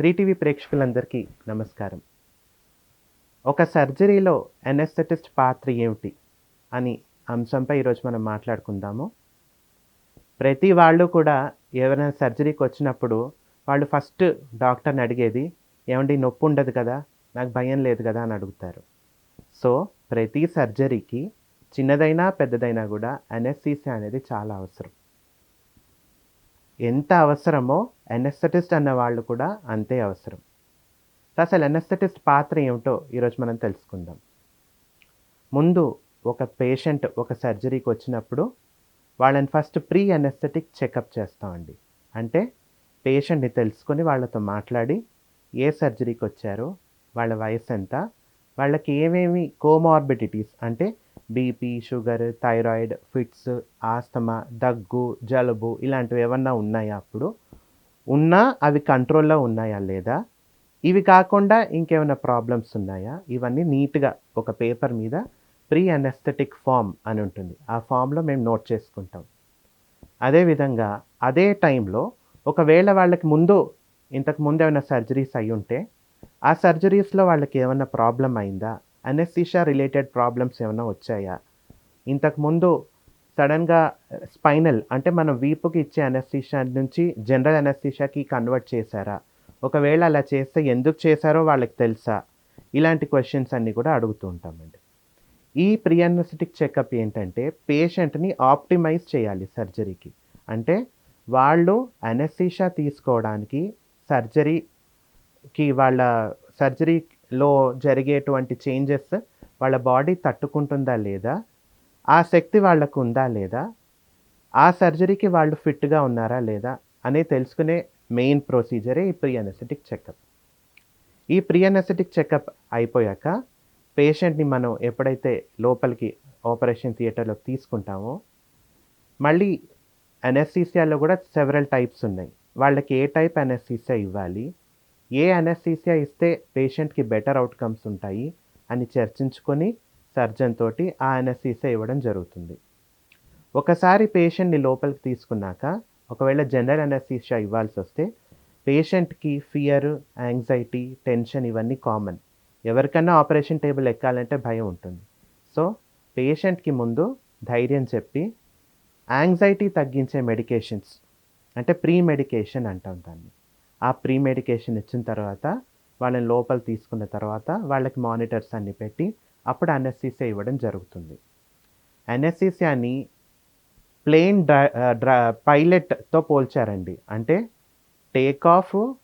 Three TV ప్రేక్షకులందరికీ నమస్కారం. ఒక సర్జరీలో ఎనెస్థెటిస్ట్ పాత్ర ఏమిటి అని అంశంపై ఈరోజు మనం మాట్లాడుకుందాము. ప్రతి వాళ్ళు కూడా ఎవరైనా సర్జరీకి వచ్చినప్పుడు వాళ్ళు ఫస్ట్ డాక్టర్ని అడిగేది ఏమండి నొప్పి ఉండదు కదా నాకు భయం లేదు కదా అని అడుగుతారు. సో ప్రతి సర్జరీకి చిన్నదైనా పెద్దదైనా కూడా అనెస్థీసియా అనేది చాలా అవసరం. ఎంత అవసరమో ఎనెస్థెటిస్ట్ అన్న వాళ్ళు కూడా అంతే అవసరం. అసలు ఎనెస్థెటిస్ట్ పాత్ర ఏమిటో ఈరోజు మనం తెలుసుకుందాం. ముందు ఒక పేషెంట్ ఒక సర్జరీకి వచ్చినప్పుడు వాళ్ళని ఫస్ట్ ప్రీ ఎనస్థెటిక్ చెకప్ చేస్తామండి. అంటే పేషెంట్ని తెలుసుకొని వాళ్ళతో మాట్లాడి ఏ సర్జరీకి వచ్చారో వాళ్ళ వయసు ఎంత వాళ్ళకి ఏమేమి కోమార్బిడిటీస్ అంటే BP sugar thyroid fits asthma దగ్గు జలుబు ఇలాంటివి ఏమన్నా ఉన్నాయా అప్పుడు? ఉన్నా అవి కంట్రోల్లో ఉన్నాయా లేదా? ఇవి కాకుండా ఇంకేమైనా ప్రాబ్లమ్స్ ఉన్నాయా? ఇవన్నీ నీట్గా ఒక పేపర్ మీద ప్రీ అనెస్థెటిక్ ఫామ్ అని ఉంటుంది. ఆ ఫామ్లో మేము నోట్ చేసుకుంటాం. అదేవిధంగా అదే టైంలో ఒకవేళ వాళ్ళకి ముందు ఇంతకు ముందు ఏమైనా సర్జరీస్ అయి ఉంటే ఆ సర్జరీస్లో వాళ్ళకి ఏమైనా ప్రాబ్లం అయిందా? అనెస్థిషియా రిలేటెడ్ ప్రాబ్లమ్స్ ఏమైనా వచ్చాయా? ఇంతకుముందు సడన్గా స్పైనల్ uh, అంటే మనం వీపుకి ఇచ్చే అనెస్థిషియా నుంచి జనరల్ అనెస్థిషియాకి కన్వర్ట్ చేశారా? ఒకవేళ అలా చేస్తే ఎందుకు చేశారో వాళ్ళకి తెలుసా? ఇలాంటి క్వశ్చన్స్ అన్నీ కూడా అడుగుతూ ఉంటామండి. ఈ ప్రియనెస్థెటిక్ చెకప్ ఏంటంటే పేషెంట్ని ఆప్టిమైజ్ చేయాలి సర్జరీకి అంటే వాళ్ళు అనెస్థిషియా తీసుకోవడానికి సర్జరీకి వాళ్ళ సర్జరీ లో జరిగేటువంటి చేంజెస్ వాళ్ళ బాడీ తట్టుకుంటుందా లేదా? ఆ శక్తి వాళ్ళకు ఉందా లేదా? ఆ సర్జరీకి వాళ్ళు ఫిట్గా ఉన్నారా లేదా అనే తెలుసుకునే మెయిన్ ప్రొసీజరే ఈ ప్రియనెసెటిక్ చెకప్. ఈ ప్రియనెసెటిక్ చెకప్ అయిపోయాక పేషెంట్ని మనం ఎప్పుడైతే లోపలికి ఆపరేషన్ థియేటర్లోకి తీసుకుంటామో మళ్ళీ అనెస్థీసియాలో కూడా సెవరల్ టైప్స్ ఉన్నాయి. వాళ్ళకి ఏ టైప్ అనెస్థీసియా ఇవ్వాలి? ఏ అనస్థీసియా ఇస్తే పేషెంట్కి బెటర్ అవుట్కమ్స్ ఉంటాయి అని చర్చించుకొని సర్జన్ తోటి ఆ అనస్థీసియా ఇవ్వడం జరుగుతుంది. ఒకసారి పేషెంట్ని లోపలికి తీసుకున్నాక ఒకవేళ జనరల్ అనస్థీసియా ఇవ్వాల్సి వస్తే పేషెంట్కి ఫియర్ యాంగ్జైటీ టెన్షన్ ఇవన్నీ కామన్ ఎవరికైనా ఆపరేషన్ టేబుల్ ఎక్కాలంటే భయం ఉంటుంది. సో పేషెంట్కి ముందు ధైర్యం చెప్పి యాంగ్జైటీ తగ్గించే మెడికేషన్స్ అంటే ప్రీ మెడికేషన్ అంటాం దాన్ని. ఆ ప్రీ మెడికేషన్ ఇచ్చిన తర్వాత వాళ్ళని లోపల తీసుకున్న తర్వాత వాళ్ళకి మానిటర్స్ అన్ని పెట్టి అప్పుడు అనెస్థీసియా ఇవ్వడం జరుగుతుంది. అనెస్థీసియాని ప్లేన్ డ్రై డ్రా పైలట్తో పోల్చారండి. అంటే టేక్ ఆఫ్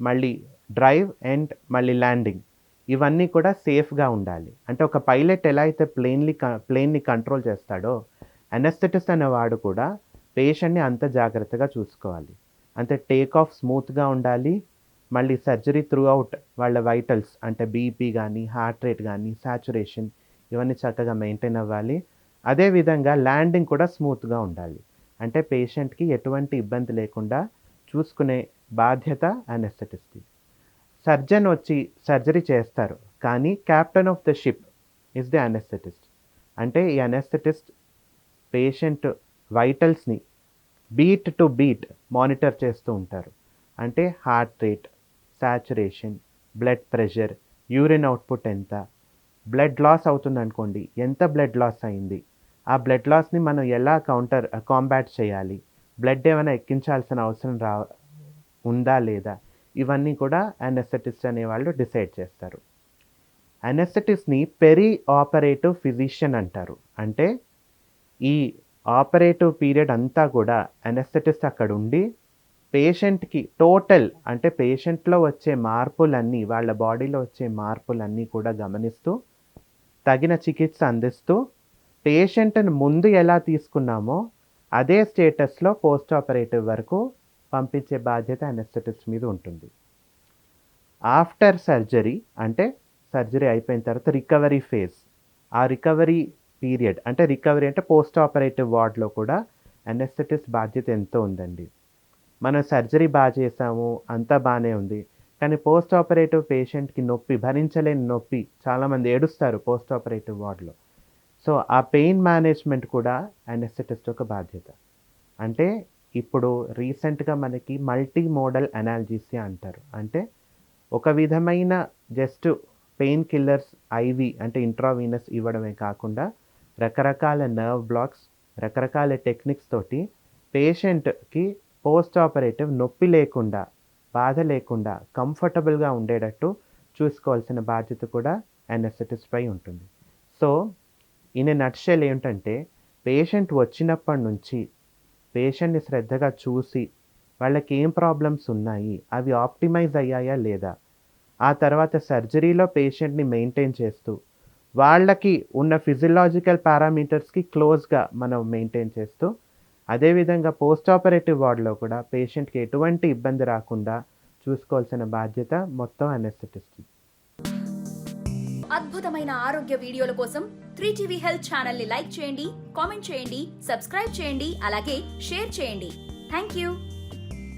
మళ్ళీ డ్రైవ్ అండ్ మళ్ళీ ల్యాండింగ్. ఇవన్నీ కూడా సేఫ్గా ఉండాలి. అంటే ఒక పైలట్ ఎలా అయితే ప్లేన్లీ ప్లేన్ని కంట్రోల్ చేస్తాడో అనెస్థెటిస్ట్ అనేవాడు కూడా పేషెంట్ని అంత జాగ్రత్తగా చూసుకోవాలి. అంటే టేక్ ఆఫ్ స్మూత్గా ఉండాలి. మళ్ళీ సర్జరీ త్రూ అవుట్ వాళ్ళ వైటల్స్ అంటే బీపీ కానీ హార్ట్ రేట్ కానీ సాచురేషన్ ఇవన్నీ చక్కగా మెయింటైన్ అవ్వాలి. అదేవిధంగా ల్యాండింగ్ కూడా స్మూత్గా ఉండాలి. అంటే పేషెంట్కి ఎటువంటి ఇబ్బంది లేకుండా చూసుకునే బాధ్యత అనెస్థెటిస్ట్ సర్జన్ వచ్చి సర్జరీ చేస్తారు కానీ captain of the ship is the anaesthetist అంటే ఈ అనెస్థెటిస్ట్ పేషెంట్ వైటల్స్ని బీట్ టు బీట్ మానిటర్ చేస్తూ ఉంటారు. అంటే heart rate saturation blood pressure urine output ఎంత? బ్లడ్ లాస్ అవుతుంది అనుకోండి ఎంత బ్లడ్ లాస్ అయింది? ఆ బ్లడ్ లాస్ని మనం ఎలా కౌంటర్ కాంబాట్ చేయాలి? బ్లడ్ ఏమైనా ఎక్కించాల్సిన అవసరం రా ఉందా లేదా? ఇవన్నీ కూడా అనెస్థెటిస్ట్ అనేవాళ్ళు డిసైడ్ చేస్తారు. అనెస్థెటిస్ని పెరి ఆపరేటివ్ ఫిజిషియన్ అంటారు. అంటే ఈ ఆపరేటివ్ పీరియడ్ అంతా కూడా అనెస్థెటిస్ట్ అక్కడ ఉండి పేషెంట్కి టోటల్ అంటే పేషెంట్లో వచ్చే మార్పులన్నీ వాళ్ళ బాడీలో వచ్చే మార్పులన్నీ కూడా గమనిస్తూ తగిన చికిత్స అందిస్తూ పేషెంట్ని ముందు ఎలా తీసుకున్నామో అదే స్టేటస్లో పోస్ట్ ఆపరేటివ్ వరకు పంపించే బాధ్యత అనెస్థెటిస్ట్ మీద ఉంటుంది. ఆఫ్టర్ సర్జరీ అంటే సర్జరీ అయిపోయిన తర్వాత రికవరీ ఫేజ్. ఆ రికవరీ పీరియడ్. అంటే రికవరీ అంటే పోస్ట్ ఆపరేటివ్ వార్డ్లో కూడా అనెస్థెటిస్ట్ బాధ్యత ఎంతో ఉందండి. మనం సర్జరీ బాగా చేసాము అంతా బాగానే ఉంది. కానీ పోస్ట్ ఆపరేటివ్ పేషెంట్కి నొప్పి భరించలేని నొప్పి చాలామంది ఏడుస్తారు పోస్ట్ ఆపరేటివ్ వార్డ్లో. సో ఆ పెయిన్ మేనేజ్మెంట్ కూడా అనెస్థెటిస్ట్ ఒక బాధ్యత. అంటే ఇప్పుడు రీసెంట్‌గా మనకి మల్టీ మోడల్ అనాలజీసియా అంటారు. అంటే ఒక విధమైన జస్ట్ పెయిన్ కిల్లర్స్ ఐవి అంటే ఇంట్రావీనస్ ఇవ్వడమే కాకుండా రకరకాల నర్వ్ బ్లాక్స్, రకరకాల టెక్నిక్స్ తోటి పేషెంట్‌కి పోస్ట్ ఆపరేటివ్ నొప్పి లేకుండా, బాధ లేకుండా కంఫర్టబుల్‌గా ఉండేటట్టు చూసుకోవాల్సిన బాధ్యత కూడా అనస్థెటిస్ట్‌పై ఉంటుంది. సో, ఈయన నడిచేలు ఏమిటంటే ఏంటంటే పేషెంట్ వచ్చినప్పటి నుంచి పేషెంట్‌ని శ్రద్ధగా చూసి వాళ్ళకి ఏం ప్రాబ్లమ్స్ ఉన్నాయి, అవి ఆప్టిమైజ్ అయ్యాయా లేదా, ఆ తర్వాత సర్జరీలో పేషెంట్‌ని మెయింటైన్ చేస్తూ వాళ్ళకి ఉన్న ఫిజియలాజికల్ పారామీటర్స్‌కి క్లోజ్‌గా మనం మెయింటైన్ చేస్తూ అదేవిధంగా పోస్ట్ ఆపరేటివ్ వార్డ్‌లో కూడా పేషెంట్‌కి ఎటువంటి ఇబ్బంది రాకుండా చూసుకోవాల్సిన బాధ్యత మొత్తం అనస్థెటిస్ట్‌ది. అద్భుతమైన ఆరోగ్య వీడియోల కోసం త్రీ టీవీ హెల్త్ ఛానల్ని లైక్ చేయండి కామెంట్ చేయండి సబ్స్క్రైబ్ చేయండి అలాగే షేర్ చేయండి థ్యాంక్ యూ